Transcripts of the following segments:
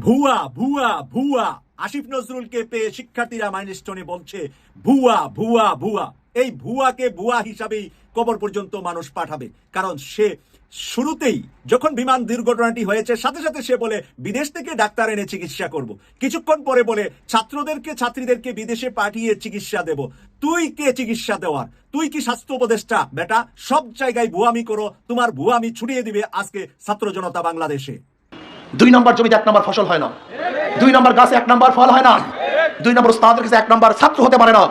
ভুয়া ভুয়া ভুয়া। আসিফ নজরুলকে পেয়ে শিক্ষার্থীরা মাইলস্টোনে বলছে, ভুয়া ভুয়া ভুয়া। এই ভুয়াকে ভুয়া হিসাবেই কবর পর্যন্ত মানুষ পাঠাবে। কারণ সে শুরুতেই যখন বিমান দুর্ঘটনাটি হয়েছে, সাথে সাথে সে বলে, বিদেশ থেকে ডাক্তার এনে চিকিৎসা করব। কিছুক্ষণ পরে বলে, ছাত্রদেরকে, ছাত্রীদেরকে বিদেশে পাঠিয়ে চিকিৎসা দেব। তুই কে চিকিৎসা দেওয়ার? তুই কি স্বাস্থ্য উপদেষ্টা? বেটা, সব জায়গায় ভুয়ামি করো। তোমার ভুয়ামি ছুটিয়ে দিবে আজকে ছাত্র জনতা বাংলাদেশে। দুই নম্বর জমিতে এক নম্বর ফসল হয় না। দুই নম্বর গাছে এক নম্বর ফল হয় না। দুই নম্বর উস্তাদের কাছে এক নম্বর ছাত্র হতে পারে না।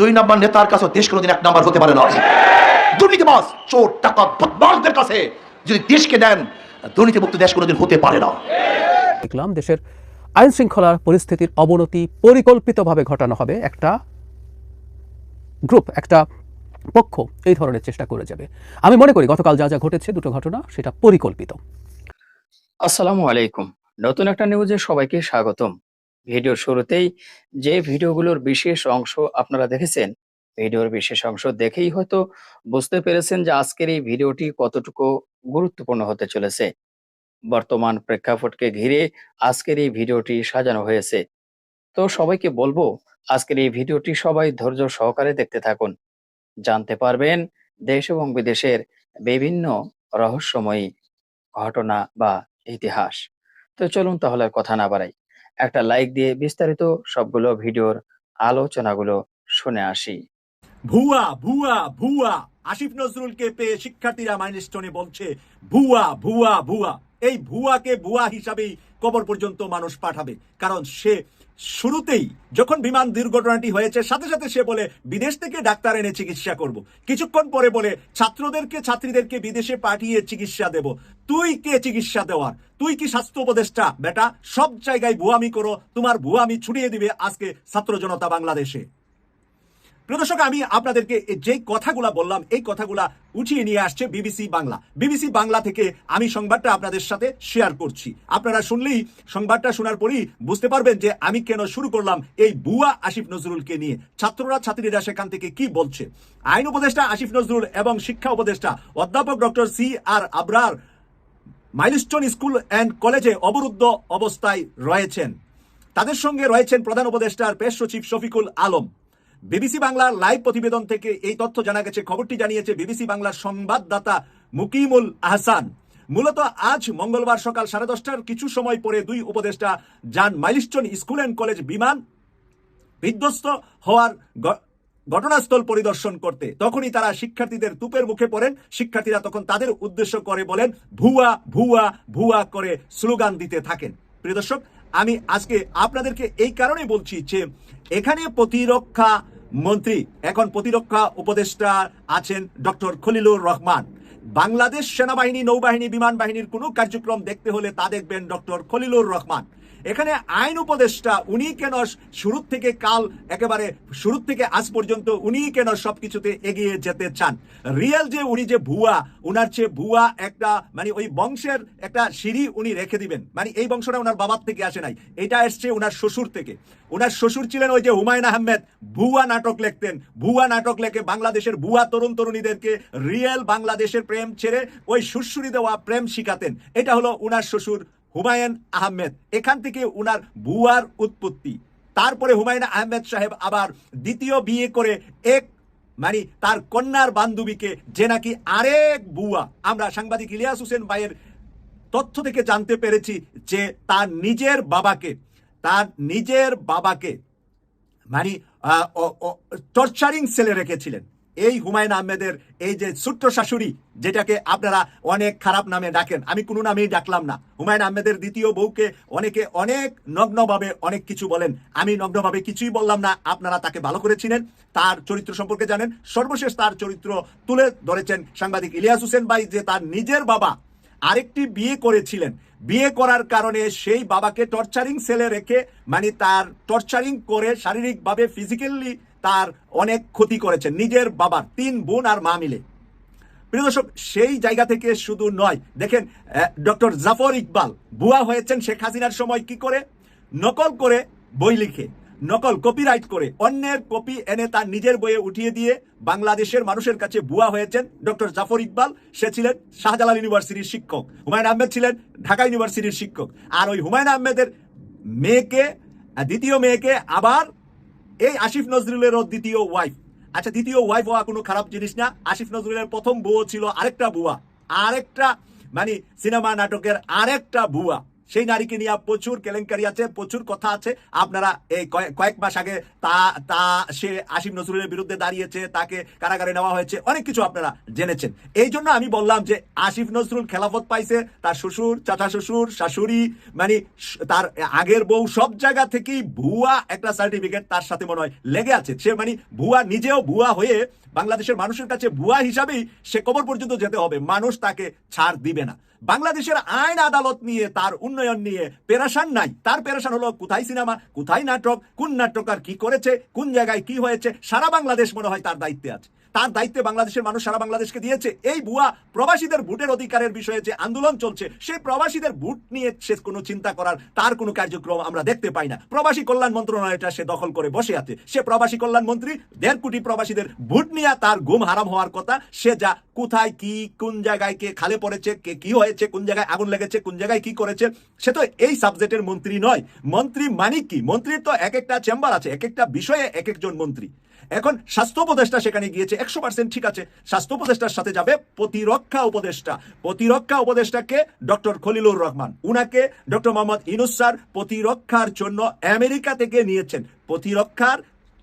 দুই নম্বর নেতার কাছে দেশ কোনোদিন এক নম্বর হতে পারে না। দুর্নীতিবাস চোর টাকা বদমাসদের কাছে যদি দেশকে দেন, দুর্নীতিমুক্ত দেশ কোনোদিন হতে পারে না। দেখলাম দেশের আইন শৃঙ্খলার পরিস্থিতির অবনতি পরিকল্পিতভাবে ঘটানো হবে একটা গ্রুপ, একটা পক্ষ। এই ধরনের চেষ্টা করে যাবে। আমি মনে করি গতকাল যা যা ঘটেছে, দুটো ঘটনা, সেটা পরিকল্পিত। আসসালামু আলাইকুম। নতুন একটা নিউজে সবাইকে স্বাগতম। ভিডিওর শুরুতেই যে ভিডিওগুলোর বিশেষ অংশ আপনারা দেখেছেন, ভিডিওর বিশেষ অংশ দেখেই হয়তো বুঝতে পেরেছেন যে আজকের এই ভিডিওটি কতটুকু গুরুত্বপূর্ণ হতে চলেছে। বর্তমান প্রেক্ষাপটকে ঘিরে আজকের এই ভিডিওটি সাজানো হয়েছে। তো সবাইকে বলব, আজকের এই ভিডিওটি সবাই ধৈর্য সহকারে দেখতে থাকুন। জানতে পারবেন দেশ এবং বিদেশের বিভিন্ন রহস্যময়ী ঘটনা বা ইতিহাস। তো চলুন তাহলে কথা না বাড়াই। একটা লাইক দিয়ে বিস্তারিত সবগুলো ভিডিওর আলোচনাগুলো শুনে আসি। ভুয়া ভুয়া ভুয়া। আসিফ নজরুলকে পেয়ে শিক্ষার্থীরা মাইলস্টোনে বলছে, ভুয়া ভুয়া ভুয়া। এই ভুয়াকে ভুয়া হিসাবেই কবর পর্যন্ত মানুষ পাঠাবে। কারণ সে শুরুতেই যখন বিমান দুর্ঘটনাটি হয়েছে, সাথে সাথে সে বলে, বিদেশ থেকে ডাক্তার এনে চিকিৎসা করব। কিছুক্ষণ পরে বলে, ছাত্রদেরকে, ছাত্রীদেরকে বিদেশে পাঠিয়ে চিকিৎসা দেব। তুই কে চিকিৎসা দেওয়ার? তুই কি স্বাস্থ্য উপদেষ্টা? বেটা, সব জায়গায় ভুয়ামি করো। তোমার ভুয়ামি ছুটিয়ে দিবে আজকে ছাত্র জনতা বাংলাদেশে। প্রিয় দর্শক, আমি আপনাদেরকে যে কথাগুলা বললাম, এই কথাগুলা উঠিয়ে নিয়ে আসছে বিবিসি বাংলা। বিবিসি বাংলা থেকে আমি সংবাদটা আপনাদের সাথে শেয়ার করছি। আপনারা শুনলেই সংবাদটা শোনার পরই বুঝতে পারবেন যে আমি কেন শুরু করলাম এই বুয়া আসিফ নজরুলকে নিয়ে। ছাত্ররা, ছাত্রীরা সেখান থেকে কি বলছে? আইন উপদেষ্টা আসিফ নজরুল এবং শিক্ষা উপদেষ্টা অধ্যাপক doctor C R Abrar milestone school and কলেজে অবরুদ্ধ অবস্থায় রয়েছেন। তাদের সঙ্গে রয়েছেন প্রধান উপদেষ্টার পেশ সচিব শফিকুল আলম। বিবিসি বাংলার লাইভ প্রতিবেদন থেকে এই তথ্য জানা গেছে। খবরটি জানিয়েছে বিবিসি বাংলার সংবাদদাতা মুকিমুল আহসান। মূলত আজ মঙ্গলবার সকাল সাড়ে দশটার কিছু সময় পরে দুই উপদেষ্টা যান মাইলস্টোন স্কুল অ্যান্ড কলেজ বিমান বিধ্বস্ত হওয়ার ঘটনাস্থল পরিদর্শন করতে। তখনই তারা শিক্ষার্থীদের তুপের মুখে পড়েন। শিক্ষার্থীরা তখন তাদের উদ্দেশ্য করে বলেন, ভুয়া ভুয়া ভুয়া করে স্লোগান দিতে থাকেন। প্রিয় দর্শক আমি আজকে আপনাদেরকে এই কারণে বলছি যে এখানে প্রতিরক্ষা মন্ত্রী, এখন প্রতিরক্ষা উপদেষ্টা আছেন ডক্টর খলিলুর রহমান। বাংলাদেশ সেনাবাহিনী, নৌবাহিনী, বিমান বাহিনীর কোনো কার্যক্রম দেখতে হলে তা দেখবেন ডক্টর খলিলুর রহমান। এখানে আইন উপদেষ্টা, উনি কেন শুরু থেকে কাল একেবারে শুরু থেকে আজ পর্যন্ত উনি কেন সবকিছুতে এগিয়ে যেতে চান? রিয়েল যে উনি যে ভুয়া, উনার চেয়ে ভুয়া একটা মানে ওই বংশের একটা সিঁড়ি উনি রেখে দিবেন। মানে এই বংশটা ওনার বাবার থেকে আসে নাই। এটা এসছে ওনার শ্বশুর থেকে। ওনার শ্বশুর ছিলেন ওই যে হুমায়ুন আহমেদ। ভুয়া নাটক লিখতেন। ভুয়া নাটক লেখে বাংলাদেশের ভুয়া তরুণ তরুণীদেরকে রিয়েল বাংলাদেশের প্রেম ছেড়ে ওই সুরসুরি দেওয়া প্রেম শিখাতেন। এটা হলো উনার শ্বশুর হুমায়ুন আহমেদ। এখান থেকে উনার বুয়ার উৎপত্তি। তারপরে হুমায়ুন আহমেদ সাহেব আবার দ্বিতীয় বিয়ে করে এক মানে তার কন্যার বান্ধবীকে যে নাকি আরেক বুয়া। আমরা সাংবাদিক ইলিয়াস হোসেন ভাইয়ের তথ্য থেকে জানতে পেরেছি যে তার নিজের বাবাকে, তার নিজের বাবাকে মানে টর্চারিং সেলে রেখেছিলেন। এই হুমায়ুন আহমেদের এই যে ছোট্ট শাশুড়ি, যেটাকে আপনারা অনেক খারাপ নামে ডাকেন, আমি কোনো নামেই ডাকলাম না। হুমায়ুন আহমেদের দ্বিতীয় বউকে অনেকে অনেক নগ্নভাবে অনেক কিছু বলেন। আমি নগ্নভাবে কিছুই বললাম না, আপনারা তাকে ভালো করে চিনেন, তার চরিত্র সম্পর্কে জানেন। সর্বশেষ তার চরিত্র তুলে ধরেছেন সাংবাদিক ইলিয়াস হোসেন ভাই, যে তার নিজের বাবা আরেকটি বিয়ে করেছিলেন। বিয়ে করার কারণে সেই বাবাকে টর্চারিং সেলে রেখে মানে তার টর্চারিং করে শারীরিকভাবে ফিজিক্যালি তার অনেক ক্ষতি করেছেন। নিজের বাবার, তিন বোন আর মা মিলে। প্রিয় দর্শক, সেই জায়গা থেকে শুধু নয়, দেখেন ডক্টর জাফর ইকবাল, বুয়া হয়েছেন শেখ হাসিনার সময় কি করে? নকল করে বই লিখে, নকল কপিরাইট করে, অন্যের কপি এনে তার নিজের বইয়ে উঠিয়ে দিয়ে বাংলাদেশের মানুষের কাছে বুয়া হয়েছেন ডক্টর জাফর ইকবাল। সে ছিলেন শাহজালাল ইউনিভার্সিটির শিক্ষক, হুমায়ুন আহমেদ ছিলেন ঢাকা ইউনিভার্সিটির শিক্ষক। আর ওই হুমায়ুন আহমেদের মেয়েকে, দ্বিতীয় মেয়েকে আবার এই আসিফ নজরুলের দ্বিতীয় ওয়াইফ আচ্ছা দ্বিতীয় ওয়াইফ হওয়া কোনো খারাপ জিনিস না। আসিফ নজরুলের প্রথম বুয়ো ছিল আরেকটা বুয়া। আরেকটা মানে সিনেমা নাটকের আরেকটা বুয়া। সেই নারীকে নিয়ে প্রচুর কেলেঙ্কারি আছে, প্রচুর কথা আছে। আপনারা এই কয়েক- মাস আগে তা তা, সে আসিফ নজরুলের বিরুদ্ধে দাঁড়িয়েছে, তাকে কারাগারে নেওয়া হয়েছে, অনেক কিছু আপনারা জেনেছেন। এই জন্য আমি বললাম যে আসিফ নজরুল খেলাফত পাইছে, তার শ্বশুর, চাচা শ্বশুর, শাশুড়ি মানে তার আগের বউ সব জায়গা থেকেই ভুয়া একটা সার্টিফিকেট তার সাথে মনে হয় লেগে আছে। সে মানে ভুয়া নিজেও ভুয়া হয়ে বাংলাদেশের মানুষের কাছে ভুয়া হিসাবেই সে কবর পর্যন্ত যেতে হবে। মানুষ তাকে ছাড় দিবে না। বাংলাদেশের আইন আদালত নিয়ে তার উন্নয়ন নিয়ে পেরাসান নাই। তার পেরাসান হলো কোথায় সিনেমা, কোথায় নাটক, কোন নাট্যকার কি করেছে, কোন জায়গায় কি হয়েছে, সারা বাংলাদেশ মনে হয় তার দায়িত্বে আছে। তার দায়িত্বে বাংলাদেশের মানুষ সারা বাংলাদেশকে দিয়েছে। এই ভুয়া প্রবাসীদের ভোটের অধিকারের বিষয়ে যে আন্দোলন চলছে সেই প্রবাসীদের ভোট নিয়ে সে কোনো চিন্তা করার তার কোনো কার্যক্রম আমরা দেখতে পাই না। প্রবাসী কল্যাণ মন্ত্রণালয়টা সে দখল করে বসে আছে। সে প্রবাসী কল্যাণ মন্ত্রী, দেড় কোটি প্রবাসীদের ভোট নিয়ে তার ঘুম হারাম হওয়ার কথা, সে যা কোথায়, কি, কোন জায়গায়, কে খালে পড়েছে, কে কি হয়েছে, কোন জায়গায় আগুন লেগেছে, কোন জায়গায় কি করেছে, সে তো এই সাবজেক্টের মন্ত্রী নয়। মন্ত্রী মানে কি? মন্ত্রীর তো এক একটা চেম্বার আছে, এক একটা বিষয়ে এক একজন মন্ত্রী। এখন স্বাস্থ্য উপদেষ্টা সেখানে গিয়েছে, একশো পার্সেন্ট ঠিক আছে। স্বাস্থ্য উপদেষ্টার সাথে যাবে প্রতিরক্ষা উপদেষ্টা। প্রতিরক্ষা উপদেষ্টাকে ডক্টর খলিলুর রহমান। উনাকে ডক্টর মোহাম্মদ ইনুস স্যার প্রতিরক্ষার জন্য আমেরিকা থেকে নিয়েছেন। প্রতিরক্ষার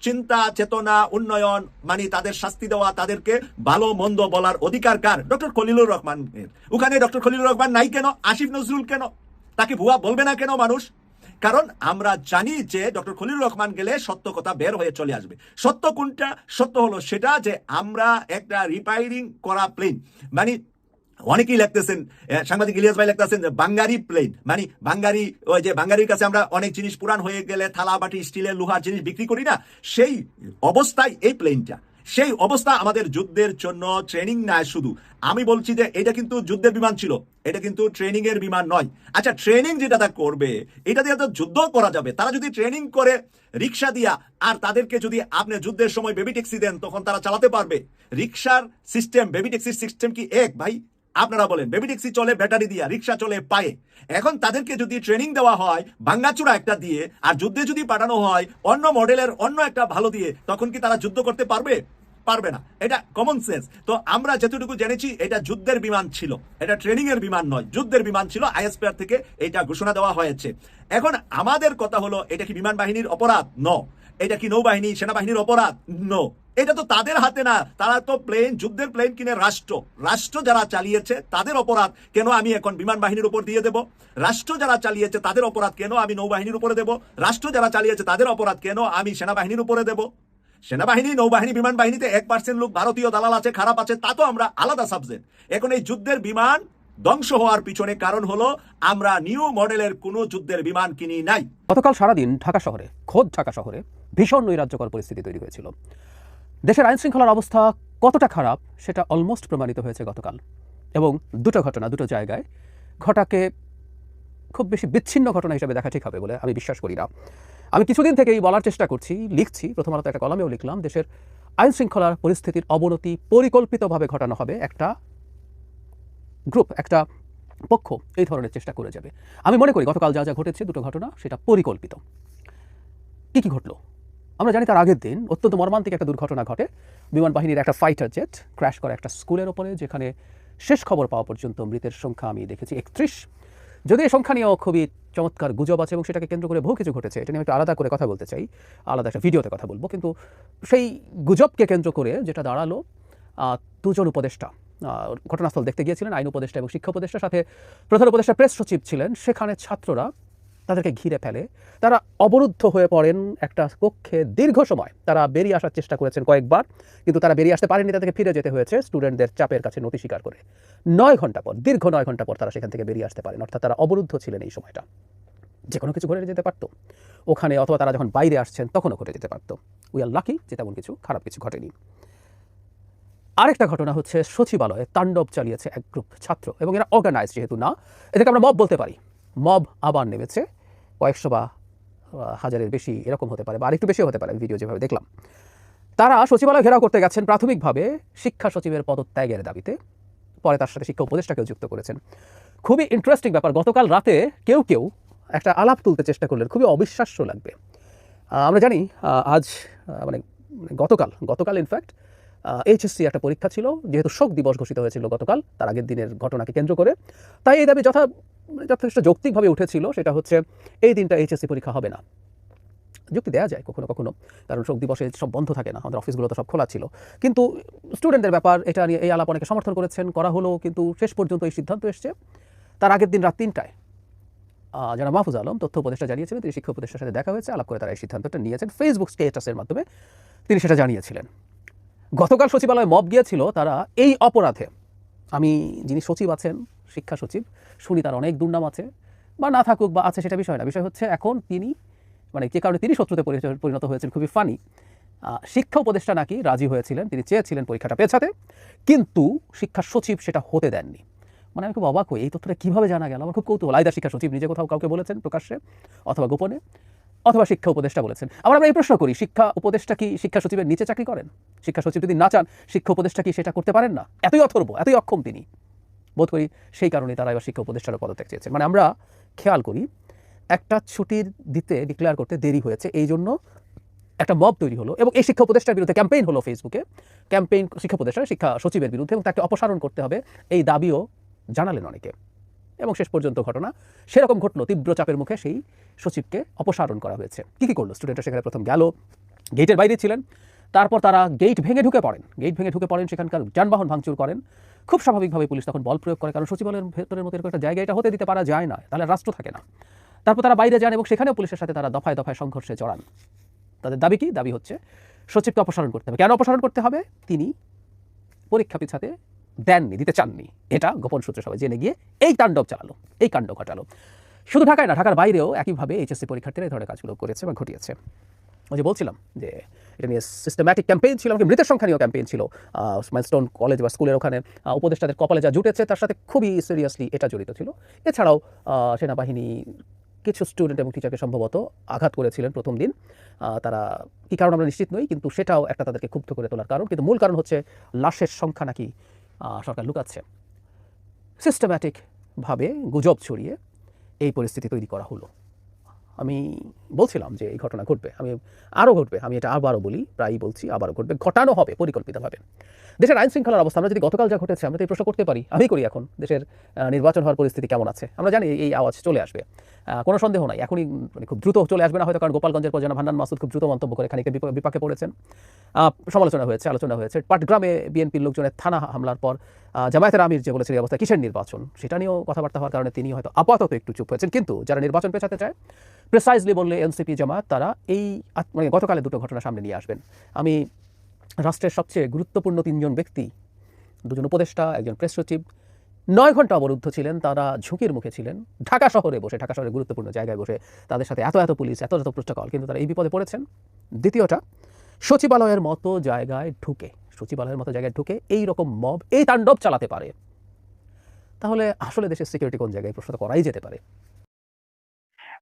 চিন্তা, চেতনা, উন্নয়ন মানে তাদের শাস্তি দেওয়া, তাদেরকে ভালো, মন্দ বলার অধিকার কার? ডক্টর খলিলুর রহমান ওখানে ডক্টর খলিলুর রহমান নাই কেন? আসিফ নজরুল কেন? তাকে ভুয়া বলবে না কেন মানুষ? কারণ আমরা জানি যে ডক্টর খলিলুর রহমান গেলে সত্য কথা বের হয়ে চলে আসবে। সত্য কোনটা? সত্য হলো সেটা যে আমরা একটা রিপায়ারিং করা প্লেন মানে অনেকেই লিখতেছেন সাংবাদিক ইলিয়াস ভাই লিখতেছেন যে বাঙ্গারি প্লেন মানে বাঙ্গারি, ওই যে বাঙ্গারির কাছে আমরা অনেক জিনিস পুরান হয়ে গেলে থালা, বাটি, স্টিলের লোহার জিনিস বিক্রি করি না, সেই অবস্থায় এই প্লেনটা সেই অবস্থা আমাদের যুদ্ধের জন্য ট্রেনিং নেয় শুধু। আমি বলছি যে এটা কিন্তু যুদ্ধের বিমান ছিল। এটা কিন্তু ট্রেনিং এর বিমান নয়। আচ্ছা ট্রেনিং যেটা তা করবে, এটা দিয়ে তো যুদ্ধ করা যাবে। তারা যদি ট্রেনিং করে রিক্সা দিয়া, আর তাদেরকে যদি আপনি যুদ্ধের সময় বেবি ট্যাক্সি দেন, তখন তারা চালাতে পারবে। রিক্সার সিস্টেম বেবি ট্যাক্সির সিস্টেম কি এক ভাই? আপনারা বলেন বেবি ট্যাক্সি চলে ব্যাটারি দিয়া, রিক্সা চলে, পায়ে। এখন তাদেরকে যদি ট্রেনিং দেওয়া হয়, ভাঙ্গাচুরা একটা দিয়ে, আর যুদ্ধে যদি পাঠানো হয়, অন্য মডেলের অন্য একটা ভালো দিয়ে, তখন কি তারা যুদ্ধ করতে পারবে? পারবে না। এটা কমন সেন্স তো আমরা যতটুকু জেনেছি, এটা যুদ্ধের বিমান ছিল। এটা ট্রেনিং এর বিমান নয়, যুদ্ধের বিমান ছিল। আইএসপিআর থেকে এটা ঘোষণা দেওয়া হয়েছে। এখন আমাদের কথা হলো, এটা কি বিমান বাহিনীর অপরাধ? ন এটা কি নৌবাহিনী, সেনাবাহিনীর অপরাধ? নো এটা তো তাদের হাতে না। তারা তো প্লেন যুদ্ধের প্লেন কিনে রাষ্ট্র। রাষ্ট্র যারা চালিয়েছে, তাদের অপরাধ কেন আমি এখন বিমান বাহিনীর উপর দিয়ে দেব? রাষ্ট্র যারা চালিয়েছে, তাদের অপরাধ কেন আমি নৌবাহিনীর উপরে দেব? রাষ্ট্র যারা চালিয়েছে, তাদের অপরাধ কেন আমি সেনাবাহিনীর উপরে দেব? সেনাবাহিনী, নৌবাহিনী, বিমান বাহিনীতে এক পার্সেন্ট লোক ভারতীয় দালাল আছে, খারাপ আছে, তা তো আমরা আলাদা সাবজেক্ট এখন এই যুদ্ধের বিমান ধ্বংস হওয়ার পিছনে কারণ হলো আমরা নিউ মডেলের কোনো যুদ্ধের বিমান কিনি নাই। গতকাল সারাদিন ঢাকা শহরে, খোদ ঢাকা শহরে, ভীষণ নৈরাজ্যকর পরিস্থিতি তৈরি হয়েছিল। দেশের আইন শৃঙ্খলার অবস্থা কতটা খারাপ সেটা অলমোস্ট প্রমাণিত হয়েছে গতকাল। এবং দুটো ঘটনা, দুটো জায়গায় ঘটাকে খুব বেশি বিচ্ছিন্ন ঘটনা হিসেবে দেখা ঠিক হবে বলে আমি বিশ্বাস করি না। আমি কিছুদিন থেকেই বলার চেষ্টা করছি, লিখছি প্রথম আলোতে একটা কলমেও লিখলাম, দেশের আইন শৃঙ্খলার পরিস্থিতির অবনতি পরিকল্পিতভাবে ঘটানো হবে একটা গ্রুপ, একটা পক্ষ এই ধরনের চেষ্টা করে যাবে। আমি মনে করি গতকাল যা যা ঘটেছে, দুটো ঘটনা, সেটা পরিকল্পিত। কি কি ঘটলো? আমরা জানি তার আগের দিন অত্যন্ত মর্মান্তিক একটা দুর্ঘটনা ঘটে। বিমান বাহিনীর একটা ফাইটার জেট ক্র্যাশ করে একটা স্কুলের ওপরে, যেখানে শেষ খবর পাওয়া পর্যন্ত মৃতের সংখ্যা আমি দেখেছি একত্রিশ। যদি এই সংখ্যা নিয়েও খুবই চমৎকার গুজব আছে এবং সেটাকে কেন্দ্র করে বহু কিছু ঘটেছে, এটা নিয়ে একটু আলাদা করে কথা বলতে চাই, আলাদা একটা ভিডিওতে কথা বলব। কিন্তু সেই গুজবকে কেন্দ্র করে যেটা দাঁড়াল দুজন উপদেষ্টা ঘটনাস্থল দেখতে গিয়েছিলেন, আইন উপদেষ্টা এবং শিক্ষা উপদেষ্টার সাথে প্রধান উপদেষ্টা প্রেস সচিব ছিলেন। সেখানে ছাত্ররা তাদেরকে ঘিরে ফেলে। তারা অবরুদ্ধ হয়ে পড়েন একটা কক্ষে দীর্ঘ সময়। তারা বেরিয়ে আসার চেষ্টা করেছেন কয়েকবার, কিন্তু তারা বেরিয়ে আসতে পারেনি তাদেরকে ফিরে যেতে হয়েছে স্টুডেন্টদের চাপের কাছে নথি স্বীকার করে। নয় ঘণ্টা পর, দীর্ঘ নয় ঘণ্টা পর তারা সেখান থেকে বেরিয়ে আসতে পারেন। অর্থাৎ তারা অবরুদ্ধ ছিলেন এই সময়টা। যে কোনো কিছু ঘটে যেতে পারতো। ওখানে অথবা তারা যখন বাইরে আসছেন, তখনও ঘটে যেতে পারতো। উই আর লাকি যে তেমন কিছু, খারাপ কিছু ঘটেনি। আরেকটা ঘটনা হচ্ছে, সচিবালয়ে তাণ্ডব চালিয়েছে এক গ্রুপ ছাত্র এবং এরা অর্গানাইজ যেহেতু না, এদেরকে আমরা মব বলতে পারি। মব আবার নেমেছে। কয়েকশো বা হাজারের বেশি এরকম হতে পারে বা আরেকটু বেশিও হতে পারে ভিডিও যেভাবে দেখলাম। তারা সচিবালয় ঘেরাও করতে গেছেন প্রাথমিকভাবে শিক্ষা সচিবের পদত্যাগের দাবিতে। পরে তার সাথে শিক্ষা উপদেষ্টাকেও যুক্ত করেছেন। খুবই ইন্টারেস্টিং ব্যাপার, গতকাল রাতে কেউ কেউ একটা আলাপ তুলতে চেষ্টা করলেন, খুবই অবিশ্বাস্য লাগবে। আমরা জানি আজ মানে গতকাল গতকাল ইনফ্যাক্ট এইচএসসি একটা পরীক্ষা ছিল, যেহেতু শোক দিবস ঘোষিত হয়েছিল গতকাল, তার আগের দিনের ঘটনাকে কেন্দ্র করে। তাই এই দাবি যথা যথেষ্ট যৌক্তিকভাবে উঠেছিল, সেটা হচ্ছে এই দিনটা এইচএসসি পরীক্ষা হবে না। যুক্তি দেওয়া যায় কখনো কখনো, কারণ শোক দিবসে সব বন্ধ থাকে না, আমাদের অফিসগুলো তো সব খোলা ছিল। কিন্তু স্টুডেন্টদের ব্যাপার, এটা নিয়ে এই আলাপ অনেকে সমর্থন করেছেন, করা হলো, কিন্তু শেষ পর্যন্ত এই সিদ্ধান্ত এসছে। তার আগের দিন রাত তিনটায় যারা মাহফুজ আলম, তথ্য উপদেষ্টা জানিয়েছিলেন, তিনি শিক্ষা উপদেষ্টার সাথে দেখা হয়েছে, আলাপ করে তারা এই সিদ্ধান্তটা নিয়েছেন। ফেসবুক স্টেটাসের মাধ্যমে তিনি সেটা জানিয়েছিলেন। গতকাল সচিবালয়ে মব গিয়েছিল, তারা এই অপরাধে, আমি যিনি সচিব আছেন শিক্ষা সচিব, শুনি তার অনেক দুর্নাম আছে, বা না থাকুক বা আছে সেটা বিষয় না। বিষয় হচ্ছে এখন তিনি মানে যে কারণে তিনি শত্রুতে পরিণত হয়েছেন, খুবই ফানি শিক্ষা উপদেষ্টা নাকি রাজি হয়েছিলেন, তিনি চেয়েছিলেন পরীক্ষাটা পেছাতে, কিন্তু শিক্ষা সচিব সেটা হতে দেননি। মানে আমি খুব অবাক হই, এই তথ্যটা কীভাবে জানা গেল? আমার খুব কৌতূহল। আইদা শিক্ষা সচিব নিজে কোথাও কাউকে বলেছেন প্রকাশ্যে, অথবা গোপনে, অথবা শিক্ষা উপদেষ্টা বলেছেন। আবার আমরা এই প্রশ্ন করি, শিক্ষা উপদেষ্টা কি শিক্ষা সচিবের নিচে চাকরি করেন? শিক্ষা সচিব যদি না চান, শিক্ষা উপদেষ্টা কি সেটা করতে পারেন না? এতই অথর্ব, এতই অক্ষম তিনি। বোধ করি সেই কারণে তারা এবার শিক্ষা উপদেষ্টারও পদত্যাগ চেয়েছেন মানে আমরা খেয়াল করি, একটা ছুটির দিতে ডিক্লেয়ার করতে দেরি হয়েছে, এই জন্য একটা মব তৈরি হলো এবং এই শিক্ষা উপদেষ্টার বিরুদ্ধে ক্যাম্পেইন হলো ফেসবুকে ক্যাম্পেইন শিক্ষা উপদেষ্টা, শিক্ষা সচিবের বিরুদ্ধে এবং তাকে অপসারণ করতে হবে, এই দাবিও জানালেন অনেকে। এবং শেষ পর্যন্ত ঘটনা, সেরকম ঘটলো তীব্র চাপের মুখে সেই সচিবকে অপসারণ করা হয়েছে। কী কী করল? স্টুডেন্টরা সেখানে প্রথম গেল গেটের বাইরে ছিলেন, তারপর তারা গেট ভেঙে ঢুকে পড়েন। গেট ভেঙে ঢুকে পড়েন, সেখানকার যানবাহন ভাঙচুর করেন। খুব স্বাভাবিকভাবে পুলিশ তখন বল প্রয়োগ করে, কারণ সচিবালয়ের ভেতরের মতো একটা জায়গা এটা হতে দিতে পারা যায় না, তাহলে রাষ্ট্র থাকে না। তারপর তারা বাইরে যান এবং সেখানেও পুলিশের সাথে তারা দফায় দফায় সংঘর্ষে জড়ান। তাদের দাবি কি? দাবি হচ্ছে সচিবকে অপসারণ করতে হবে। কেন অপসারণ করতে হবে? তিনি পরীক্ষা পিছাতে দেননি, দিতে চাননি। এটা গোপন সূত্রে সবাই জেনে গিয়ে এই তাণ্ডব চালালো, এই কাণ্ড ঘটালো। শুধু ঢাকায় না, ঢাকার বাইরেও একইভাবে এইচএসসি পরীক্ষার্থীরা এই ধরনের কাজগুলো করেছে বা ঘটিয়েছে। ওই যে বলছিলাম যে এটা নিয়ে সিস্টেম্যাটিক ক্যাম্পেইন ছিল এমনকি মৃতের সংখ্যা নিয়েও ক্যাম্পেইন ছিল। মাইলস্টোন কলেজ বা স্কুলের ওখানে উপদেষ্টাদের কপালে যা জুটেছে তার সাথে খুবই সিরিয়াসলি এটা জড়িত ছিল। এছাড়াও সেনাবাহিনী কিছু স্টুডেন্ট এবং টিচারকে সম্ভবত আঘাত করেছিলেন প্রথম দিন। তারা কী কারণ আমরা নিশ্চিত নই, কিন্তু সেটাও একটা তাদেরকে ক্ষুব্ধ করে তোলার কারণ। কিন্তু মূল কারণ হচ্ছে লাশের সংখ্যা নাকি সরকার লুকাচ্ছে। সিস্টেম্যাটিকভাবে গুজব ছড়িয়ে এই পরিস্থিতি তৈরি করা হলো। আমি বলছিলাম যে এই ঘটনা ঘটবে, আমি আরও ঘটবে, আমি এটা আবারও বলি, প্রায়ই বলছি, আবারও ঘটবে, ঘটানো হবে, পরিকল্পিতভাবে। দেশের আইন শৃঙ্খলার অবস্থা, আমরা যদি গতকাল যা ঘটেছে, আমরা তো এই প্রশ্ন করতে পারি। আমি করি এখন, দেশের নির্বাচন হওয়ার পরিস্থিতি কেমন আছে? আমরা জানি এই আওয়াজ চলে আসবে। কোনো সন্দেহ নাই। এখনই মানে খুব দ্রুত চলে আসবে না, হয়তো কারণ গোপালগঞ্জের পর যেন ভান্ডান মাসুদ খুব দ্রুত মন্তব্য করে বিপা- বিপাকে পড়েছেন। সমালোচনা হয়েছে, আলোচনা হয়েছে। পাটগ্রামে বিএনপির লোকজনের থানা হামলার পর জামায়াতের আমির যে বলেছেন এই অবস্থা কিসের নির্বাচন? সেটা নিয়েও কথাবার্তা হওয়ার কারণে তিনি হয়তো আপাতত একটু চুপ হয়েছেন। কিন্তু যারা নির্বাচন পেছাতে চায় প্রেসাইজলি বললে এনসিপি জামাত, তারা এই মানে গতকালে দুটো ঘটনা সামনে নিয়ে আসবেন। আমি রাষ্ট্রের সবচেয়ে গুরুত্বপূর্ণ তিনজন ব্যক্তি, দুজন উপদেষ্টা, একজন প্রেস সচিব। নয় ঘণ্টা অবরুদ্ধ ছিলেন, তারা ঝুঁকির মুখে ছিলেন। ঢাকা শহরে বসে, ঢাকা শহরে গুরুত্বপূর্ণ জায়গায় বসে তাদের সাথে এত এত পুলিশ, এত এত প্রোটোকল, কিন্তু তারা এই বিপদে পড়েছেন। দ্বিতীয়টা, সচিবালয়ের মতো জায়গায় ঢুকে, সচিবালয়ের মতো জায়গায় ঢুকে এই রকম মব, এই তাণ্ডব চালাতে পারে। তাহলে আসলে দেশের সিকিউরিটি কোন জায়গায় প্রশ্ন করাই যেতে পারে?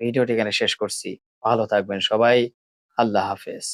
ভিডিওটি এখানে শেষ করছি। ভালো থাকবেন সবাই। আল্লাহ হাফেজ।